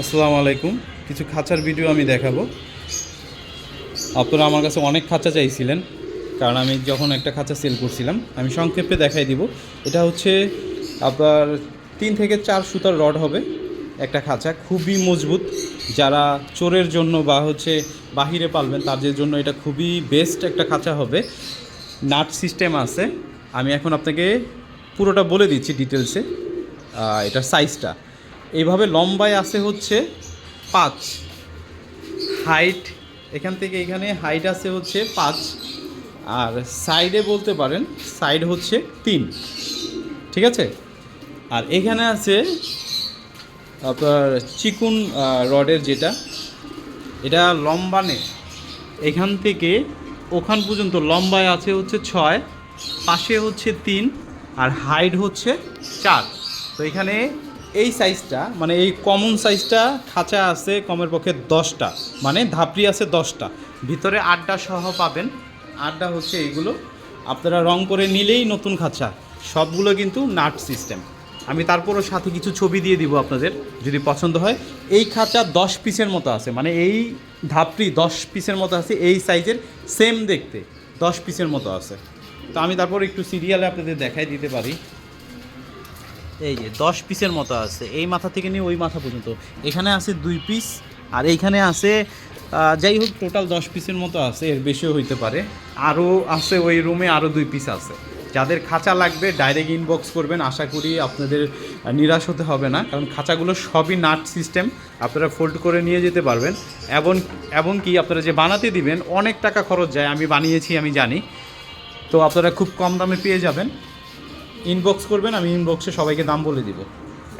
আসসালামু আলাইকুম। কিছু খাঁচার ভিডিও আমি দেখাবো। আপনারা আমার কাছে অনেক খাঁচা চাইছিলেন, কারণ আমি যখন একটা খাঁচা সেল করছিলাম, আমি সংক্ষেপে দেখাই দিব। এটা হচ্ছে আপনার তিন থেকে চার সুতার রড হবে একটা খাঁচা, খুবই মজবুত। যারা চোরের জন্য বা হচ্ছে বাহিরে পালবেন, তাদের জন্য এটা খুবই বেস্ট একটা খাঁচা হবে। নাট সিস্টেম আছে। আমি এখন আপনাকে পুরোটা বলে দিচ্ছি ডিটেলসে এটার সাইজটা এইভাবে লম্বায় আছে হচ্ছে পাঁচ। হাইট এখান থেকে এখানে হাইট আছে হচ্ছে পাঁচ। আর সাইডে বলতে পারেন সাইড হচ্ছে তিন। ঠিক আছে? আর এখানে আছে আপনার চিকুন রডের যেটা, এটা লম্বা নেই। এখান থেকে ওখান পর্যন্ত লম্বায় আছে হচ্ছে ছয়, পাশে হচ্ছে তিন, আর হাইট হচ্ছে চার। তো এখানে এই সাইজটা মানে এই কমন সাইজটা খাঁচা আছে কমের পক্ষে দশটা মানে ধাপড়ি আছে দশটা। ভিতরে আড্ডা সহ পাবেন। আড্ডা হচ্ছে এইগুলো। আপনারা রং করে নিলেই নতুন খাঁচা। সবগুলো কিন্তু নাট সিস্টেম আমি তারপরও সাথে কিছু ছবি দিয়ে দিব আপনাদের, যদি পছন্দ হয়। এই খাঁচা দশ পিসের মতো আছে মানে এই ধাপড়ি দশ পিসের মতো আছে, এই সাইজের সেম দেখতে, দশ পিসের মতো আছে। তো আমি তারপর একটু সিরিয়ালে আপনাদের দেখাই দিতে পারি। এই যে দশ পিসের মতো আছে, এই মাথা থেকে নিয়ে ওই মাথা পর্যন্ত। এখানে আছে দুই পিস, আর এইখানে আছে যাই হোক টোটাল দশ পিসের মতো আছে, এর বেশিও হইতে পারে। আরও আছে ওই রুমে আরও দুই পিস আছে। যাদের খাঁচা লাগবে ডাইরেক্ট ইনবক্স করবেন, আশা করি আপনাদের নিরাশ হতে হবে না, কারণ খাঁচাগুলো সবই নাট সিস্টেম আপনারা ফোল্ড করে নিয়ে যেতে পারবেন। এবং এবং কি, আপনারা যে বানাতে দিবেন, অনেক টাকা খরচ যায়, আমি বানিয়েছি, আমি জানি। তো আপনারা খুব কম দামে পেয়ে যাবেন। ইনবক্স করবেন আমি ইনবক্সে সবাইকে দাম বলে দিব।